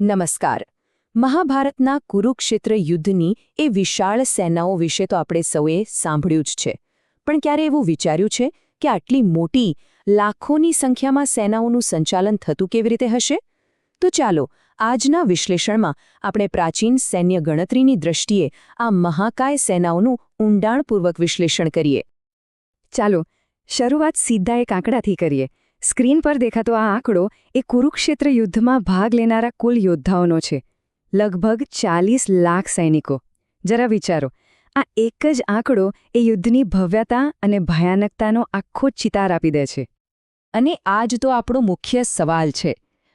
નમસ્કાર. મહાભારતના કુરુક્ષેત્ર યુદ્ધની એ વિશાળ સેનાઓ વિશે તો આપણે સૌએ સાંભળ્યું જ છે. પણ ક્યારે એવું વિચાર્યું છે કે આટલી મોટી, લાખોની સંખ્યામાં સેનાઓનું સંચાલન થતું કેવી રીતે હશે? તો ચાલો, આજના વિશ્લેષણમાં આપણે પ્રાચીન સૈન્ય ગણતરીની દ્રષ્ટિએ આ મહાકાય સેનાઓનું ઊંડાણપૂર્વક વિશ્લેષણ કરીએ. ચાલો, શરૂઆત સીધા એક આંકડાથી કરીએ. સ્ક્રીન પર દેખાતો આ આંકડો એ કુરુક્ષેત્ર યુદ્ધમાં ભાગ લેનારા કુલ યોદ્ધાઓનો છે. લગભગ ચાલીસ લાખ સૈનિકો. જરા વિચારો, આ એક જ આંકડો એ યુદ્ધની ભવ્યતા અને ભયાનકતાનો આખો ચિતાર આપી દે છે. અને આ જ તો આપણો મુખ્ય સવાલ છે.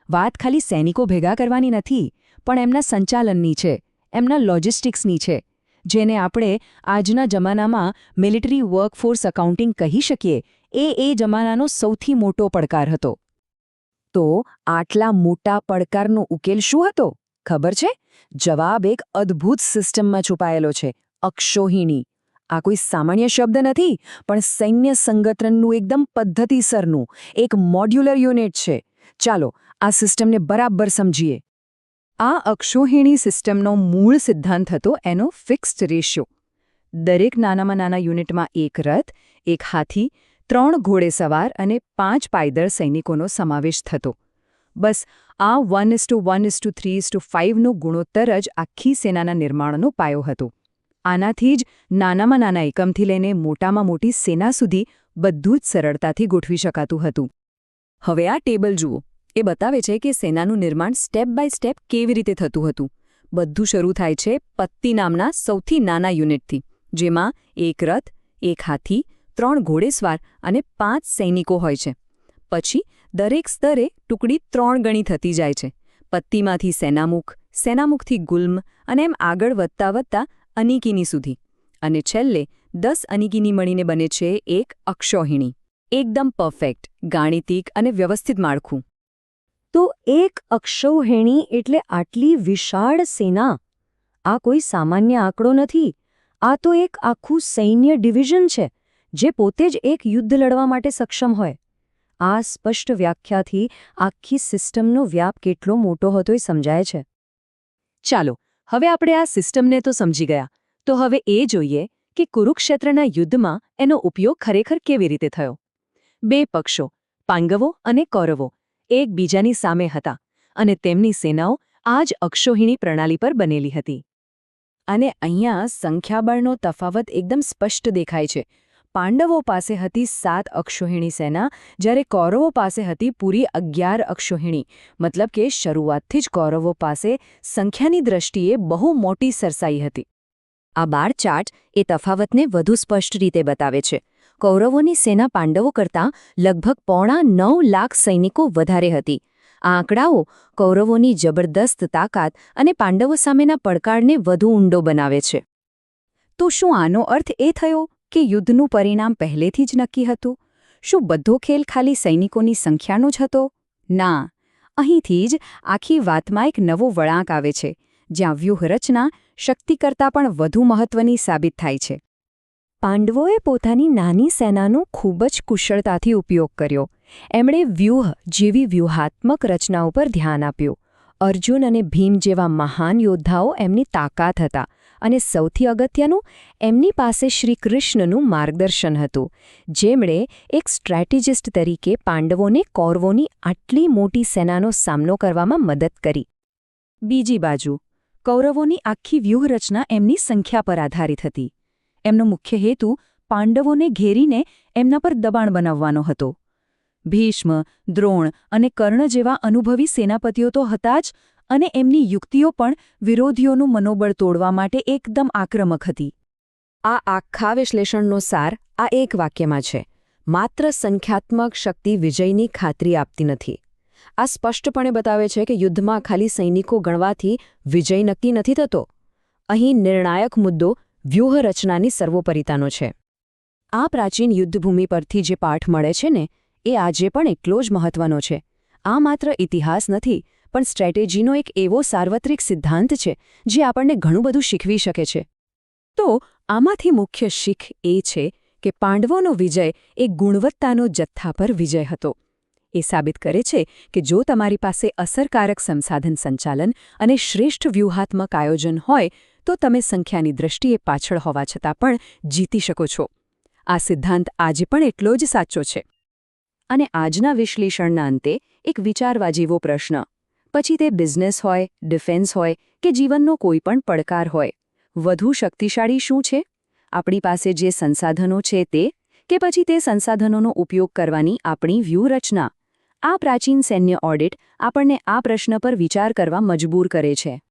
વાત ખાલી સૈનિકો ભેગા કરવાની નથી, પણ એમના સંચાલનની છે, એમના લોજિસ્ટિક્સની છે જેને આપણે આજના જમાનામાં મિલિટરી વર્કફોર્સ અકાઉન્ટિંગ કહી શકીએ, એ એ જમાનાનો સૌથી મોટો પડકાર હતો. તો આટલા મોટા પડકારનો ઉકેલ શું હતો? ખબર છે? જવાબ એક અદ્ભુત સિસ્ટમમાં છુપાયેલો છે, અક્ષોહિણી. આ કોઈ સામાન્ય શબ્દ નથી, પણ સૈન્ય સંગઠનનું એકદમ પદ્ધતિસરનું, એક મોડ્યુલર યુનિટ છે. ચાલો આ સિસ્ટમને બરાબર સમજીએ. આ અક્ષોહિણી સિસ્ટમનો મૂળ સિદ્ધાંત હતો એનો ફિક્સ્ડ રેશિયો. દરેક નાનામાં નાના યુનિટમાં એક રથ, એક હાથી, ત્રણ ઘોડેસવાર અને પાંચ પાયદળ સૈનિકોનો સમાવેશ થતો. બસ, આ one is to one is to three is to ફાઇવનો ગુણોત્તર જ આખી સેનાના નિર્માણનો પાયો હતો. આનાથી જ નાનામાં નાના એકમથી લઈને મોટામાં મોટી સેના સુધી બધું જ સરળતાથી ગોઠવી શકાતું હતું. હવે આ ટેબલ જુઓ. એ બતાવે છે કે સેનાનું નિર્માણ સ્ટેપ બાય સ્ટેપ કેવી રીતે થતું હતું. બધું શરૂ થાય છે પત્તી નામના સૌથી નાના યુનિટથી, જેમાં એક રથ, એક હાથી, ત્રણ ઘોડેસવાર અને પાંચ સૈનિકો હોય છે. પછી દરેક સ્તરે ટુકડી ત્રણ ગણી થતી જાય છે. પત્તીમાંથી સેનામુખ, સેનામુખથી ગુલ્મ અને એમ આગળ વધતા વધતા અનિકીની સુધી. અને છેલ્લે દસ અનિકીની મળીને બને છે એક અક્ષોહિણી. એકદમ પરફેક્ટ, ગાણિતિક અને વ્યવસ્થિત માળખું. તો એક અક્ષૌહેણી એટલે આટલી વિશાળ સેના? આ કોઈ સામાન્ય આંકડો નથી. આ તો એક આખું સૈન્ય ડિવિઝન છે, જે પોતે જ એક યુદ્ધ લડવા માટે સક્ષમ હોય. આ સ્પષ્ટ વ્યાખ્યાથી આખી સિસ્ટમનો વ્યાપ કેટલો મોટો હતો એ સમજાય છે. ચાલો, હવે આપણે આ સિસ્ટમને તો સમજી ગયા. તો હવે એ જોઈએ કે કુરુક્ષેત્રના યુદ્ધમાં એનો ઉપયોગ ખરેખર કેવી રીતે થયો? બે પક્ષો, પાંગવો અને કૌરવો. એકબીજાની સામે હતા અને તેમની સેનાઓ આ જ અક્ષોહિણી પ્રણાલી પર બનેલી હતી. અને અહીંયા સંખ્યાબળનો તફાવત એકદમ સ્પષ્ટ દેખાય છે. પાંડવો પાસે હતી સાત અક્ષોહિણી સેના, જ્યારે કૌરવો પાસે હતી પૂરી અગિયાર અક્ષોહિણી. મતલબ કે શરૂઆતથી જ કૌરવો પાસે સંખ્યાની દ્રષ્ટિએ બહુ મોટી સરસાઈ હતી. આ બાર ચાર્ટ એ તફાવતને વધુ સ્પષ્ટ રીતે બતાવે છે. કૌરવોની સેના પાંડવો કરતાં લગભગ પોણા નવ લાખ સૈનિકો વધારે હતી. આ આંકડાઓ કૌરવોની જબરદસ્ત તાકાત અને પાંડવો સામેના પડકારને વધુ ઊંડો બનાવે છે. તો શું આનો અર્થ એ થયો કે યુદ્ધનું પરિણામ પહેલેથી જ નક્કી હતું? શું બધો ખેલ ખાલી સૈનિકોની સંખ્યાનો જ હતો? ના. અહીંથી જ આખી વાતમાં એક નવો વળાંક આવે છે, જ્યાં વ્યૂહરચના શક્તિ કરતાં પણ વધુ મહત્વની સાબિત થાય છે. પાંડવોએ પોતાની નાની સેનાનો ખૂબ જ કુશળતાથી ઉપયોગ કર્યો. એમણે વ્યૂહ જેવી વ્યૂહાત્મક રચના ઉપર ધ્યાન આપ્યું. અર્જુન અને ભીમ જેવા મહાન યોદ્ધાઓ એમની તાકાત હતા અને સૌથી અગત્યનું, એમની પાસે શ્રી કૃષ્ણનું માર્ગદર્શન હતું, જેમણે એક સ્ટ્રેટેજિસ્ટ તરીકે પાંડવોને કૌરવોની આટલી મોટી સેનાનો સામનો કરવામાં મદદ કરી. બીજી બાજુ, કૌરવોની આખી વ્યૂહરચના એમની સંખ્યા પર આધારિત હતી. એમનો મુખ્ય હેતુ પાંડવોને ઘેરીને એમના પર દબાણ બનાવવાનો હતો. ભીષ્મ, દ્રોણ અને કર્ણ જેવા અનુભવી સેનાપતિઓ તો હતા જ અને એમની યુક્તિઓ પણ વિરોધીઓનું મનોબળ તોડવા માટે એકદમ આક્રમક હતી. આ આખા વિશ્લેષણનો સાર આ એક વાક્યમાં છે. માત્ર સંખ્યાત્મક શક્તિ વિજયની ખાતરી આપતી નથી. આ સ્પષ્ટપણે બતાવે છે કે યુદ્ધમાં ખાલી સૈનિકો ગણવાથી વિજય નક્કી નથી થતો. અહીં નિર્ણાયક મુદ્દો વ્યૂહરચનાની સર્વોપરિતાનો છે. આ પ્રાચીન યુદ્ધભૂમિ પરથી જે પાઠ મળે છે ને, એ આજે પણ એટલો જ મહત્વનો છે. આ માત્ર ઇતિહાસ નથી, પણ સ્ટ્રેટેજીનો એક એવો સાર્વત્રિક સિદ્ધાંત છે, જે આપણને ઘણું બધું શીખવી શકે છે. તો, આમાંથી મુખ્ય શીખ એ છે કે પાંડવોનો વિજય એ ગુણવત્તાનો જથ્થા પર વિજય હતો. એ સાબિત કરે છે કે જો તમારી પાસે અસરકારક સંસાધન સંચાલન અને શ્રેષ્ઠ વ્યૂહાત્મક આયોજન હોય તો તમે સંખ્યાની દ્રષ્ટિએ પાછળ હોવા છતાં પણ જીતી શકો છો. આ સિદ્ધાંત આજે પણ એટલો જ સાચો છે. અને આજના વિશ્લેષણના અંતે એક વિચારવા જેવો પ્રશ્ન. પછી તે બિઝનેસ હોય, ડિફેન્સ હોય કે જીવનનો કોઈ પણ પડકાર હોય. વધુ શક્તિશાળી શું છે? આપણી પાસે જે સંસાધનો છે તે કે પછી તે સંસાધનોનો ઉપયોગ કરવાની આપણી વ્યૂહરચના. આ પ્રાચીન સૈન્ય ઓડિટ આપણને આ પ્રશ્ન પર વિચાર કરવા મજબૂર કરે છે.